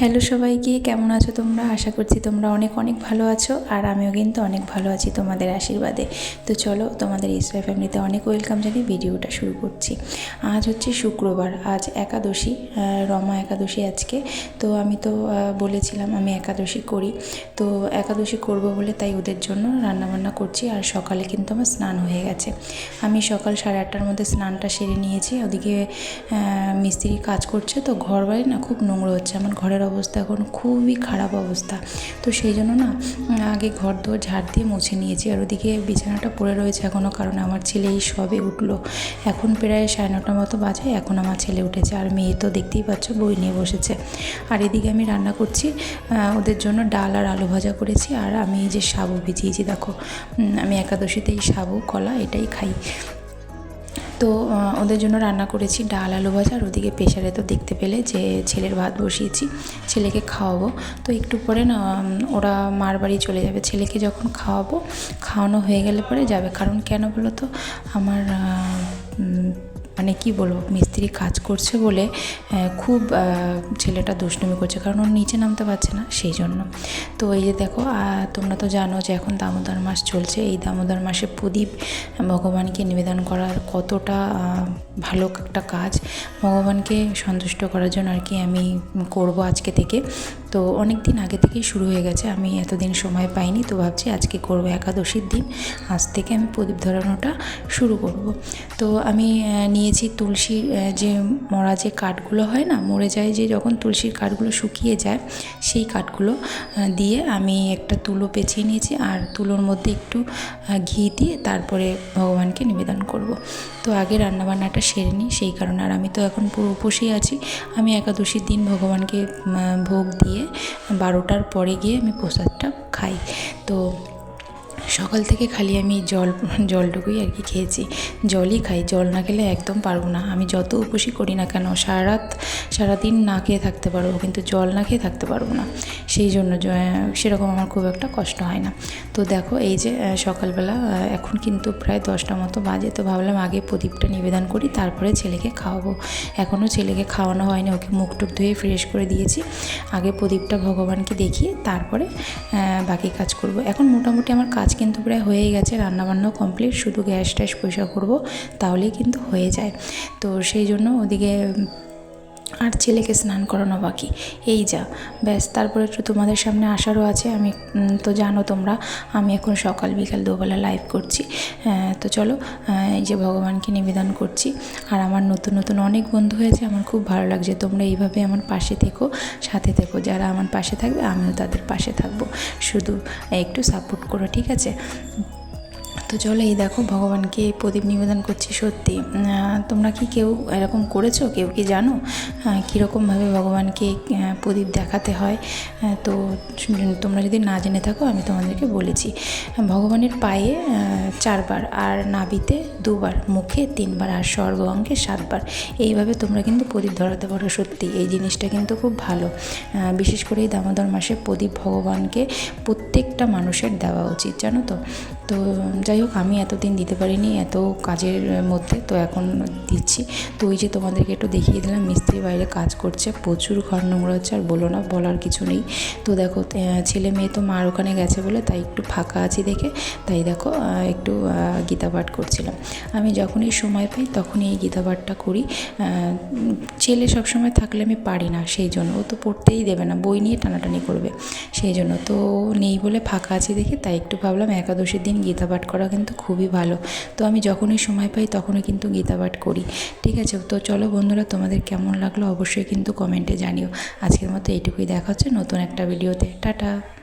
Hello সবাইকে, কেমন আছো তোমরা? আশা করছি তোমরা অনেক অনেক ভালো আছো আর আমিও কিন্তু অনেক ভালো আছি তোমাদের আশীর্বাদে। তো চলো তোমাদের ইসরা ফ্যামিলিতে অনেক ওয়েলকাম জানিয়ে ভিডিওটা শুরু করছি। আজ হচ্ছে শুক্রবার, আজ একাদশী রমা একাদশী আজকে। তো আমি তো বলেছিলাম আমি একাদশী করি। তো একাদশী করব বলে তাই ওদের জন্য রান্নাবান্না করছি আর সকালে কিন্তু আমার স্নান হয়ে গেছে। আমি সকাল সাড়ে আটটার মধ্যে স্নানটা সেরে নিয়েছি। ওদিকে মিস্ত্রি কাজ করছে তো ঘর বাড়ি না খুব নোংরা হচ্ছে। আমার ঘরের অবস্থা, এখন খুবই খারাপ অবস্থা। তো সেই জন্য না, আগে ঘর দোর ঝাড় দিয়ে মুছে নিয়েছি। আর ওদিকে বিছানাটা পড়ে রয়েছে এখনও কারণ আমার ছেলে এই সবে উঠল। এখন প্রায় সাড়ে নটার মতো বাজে, এখন আমার ছেলে উঠেছে। আর মেয়ে তো দেখতেই পাচ্ছ, বই নিয়ে বসেছে। আর এদিকে আমি রান্না করছি ওদের জন্য ডাল আর আলু ভাজা করেছি। আর আমি এই যে সাবু ভিজিয়েছি, দেখো। আমি একাদশীতে এই সাবু, কলা, এটাই খাই। তো ওদের জন্য রান্না করেছি ডাল, আলু ভাজা, আর ওদিকে প্রেশারে তো দেখতে পেলে যে ছেলের ভাত বসিয়েছি, ছেলেকে খাওয়াবো। তো একটু পরে না ওরা মার বাড়ি চলে যাবে। ছেলেকে যখন খাওয়াবো, খাওয়ানো হয়ে গেলে পরে যাবে। কারণ কেন বলো তো, আমার মানে কি বলব মিস্ত্রি কাজ করছে বলে খুব ছেলেটা দুষ্টুমি করছে, কারণ ওর নিচে নামতে পারছে না সেই জন্য। তো এই যে দেখো তোমরা তো জানো যে এখন দামোদর মাস চলছে। এই দামোদর মাসে প্রদীপ ভগবানকে নিবেদন করার কতটা ভালো একটা কাজ। ভগবানকে সন্তুষ্ট করার জন্য আর কি আমি করব আজকে থেকে। তো অনেক দিন আগে থেকেই শুরু হয়ে গেছে। আমি এতদিন সময় পাইনি তো ভাবছি আজকে করব একাদশীর দিন। আজ থেকে আমি প্রদীপ ধরানোটা শুরু করব। তো আমি নিয়েছি তুলসীর যে মরা যে কাঠগুলো হয় না, মরে যায় যে যখন তুলসীর কাঠগুলো শুকিয়ে যায়, সেই কাঠগুলো দিয়ে আমি একটা তুলো পেঁচিয়ে নিয়েছি আর তুলোর মধ্যে একটু ঘি দিয়ে তারপরে ভগবানকে নিবেদন করব। তো আগে রান্নাবান্নাটা সেরে নিই, সেই কারণে। আর আমি তো এখন পুরো উপসেই আছি। আমি একাদশীর দিন ভগবানকে ভোগ দিয়ে বারোটার পরে গিয়ে আমি প্রসাদটা খাই। তো সকাল থেকে খালি আমি জল, জলটুকুই আর কি খেয়েছি। জলই খাই, জল না খেলে একদম পারব না। আমি যত উপসী করি না কেন সারা রাত সারাদিন না খেয়ে থাকতে পারব, কিন্তু জল না খেয়ে থাকতে পারব না। সেই জন্য সেরকম আমার খুব একটা কষ্ট হয় না। তো দেখো, এই যে সকালবেলা এখন কিন্তু প্রায় দশটা মতো বাজে, তো ভাবলাম আগে প্রদীপটা নিবেদন করি, তারপরে ছেলেকে খাওয়াবো। এখনও ছেলেকে খাওয়ানো হয়নি, ওকে মুখ টুক ধুয়ে ফ্রেশ করে দিয়েছি। আগে প্রদীপটা ভগবানকে দেখিয়ে তারপরে বাকি কাজ করব। এখন মোটামুটি আমার কাজ কিন্তু প্রায় হয়েই গেছে, রান্নাবান্নাও কমপ্লিট শুধু গ্যাস ট্যাস পরিষ্কার করব, তাহলেই কিন্তু হয়ে যায়। তো সেই জন্য ওদিকে আর ছেলেকে স্নান করানো বাকি। এই যা, ব্যাস, তারপরে একটু তোমাদের সামনে আসারও আছে, আমি তো জানো তোমরা, আমি এখন সকাল বিকাল দুবেলা লাইভ করছি। তো চলো এই যে ভগবানকে নিবেদন করছি। আর আমার নতুন নতুন অনেক বন্ধু হয়েছে, আমার খুব ভালো লাগছে। তোমরা এইভাবে আমার পাশে থেকো, সাথে থেকো। যারা আমার পাশে থাকবে, আমিও তাদের পাশে থাকব। শুধু একটু সাপোর্ট করো, ঠিক আছে? তো চলো এই দেখো, ভগবানকে প্রদীপ নিবেদন করছি সত্যি। তোমরা কি কেউ এরকম করেছ? কেউ কি জানো? কীরকমভাবে ভগবানকে প্রদীপ দেখাতে হয়? তো তোমরা যদি না জেনে থাকো, আমি তোমাদেরকে বলেছি। ভগবানের পায়ে চারবার আর নাভিতে দুবার, মুখে তিনবার আর সর্ব অঙ্গে সাতবার। এইভাবে তোমরা কিন্তু প্রদীপ ধরাতে পারো সত্যি। এই জিনিসটা কিন্তু খুব ভালো। বিশেষ করে এই দামোদর মাসে প্রদীপ ভগবানকে প্রত্যেকটা মানুষের দেওয়া উচিত, জানো তো? তো যাই হোক, আমি এতদিন দিতে পারিনি, এত কাজের মধ্যে, তো এখন দিচ্ছি। তো ওই যে তোমাদেরকে একটু দেখিয়ে দিলাম, মিস্ত্রি বাইরে কাজ করছে, প্রচুর ঘর নোংরা হচ্ছে, আর বলো না, বলার কিছু নেই। তো দেখো ছেলে মেয়ে তো মার ওখানে গেছে বলে, তাই একটু ফাঁকা আছি দেখে, তাই দেখো একটু গীতা পাঠ করছিলাম। আমি যখনই সময় পাই, তখনই এই গীতা পাঠটা করি ছেলে সবসময় থাকলে আমি পারি না, সেই জন্য। ও তো পড়তেই দেবে না, বই নিয়ে টানাটানি করবে, সেই জন্য। তো নেই বলে ফাঁকা আছি দেখে, তাই একটু ভাবলাম, একাদশীর দিন গীতা পাঠ করা কিন্তু খুবই ভালো। তো আমি যখনই সময় পাই তখনই কিন্তু গীতা পাঠ করি। ঠিক আছে? তো চলো বন্ধুরা, তোমাদের কেমন লাগল অবশ্যই কিন্তু কমেন্টে জানিও। আজকের মতো এইটুকুই দেখা হচ্ছে নতুন একটা ভিডিওতে টাটা!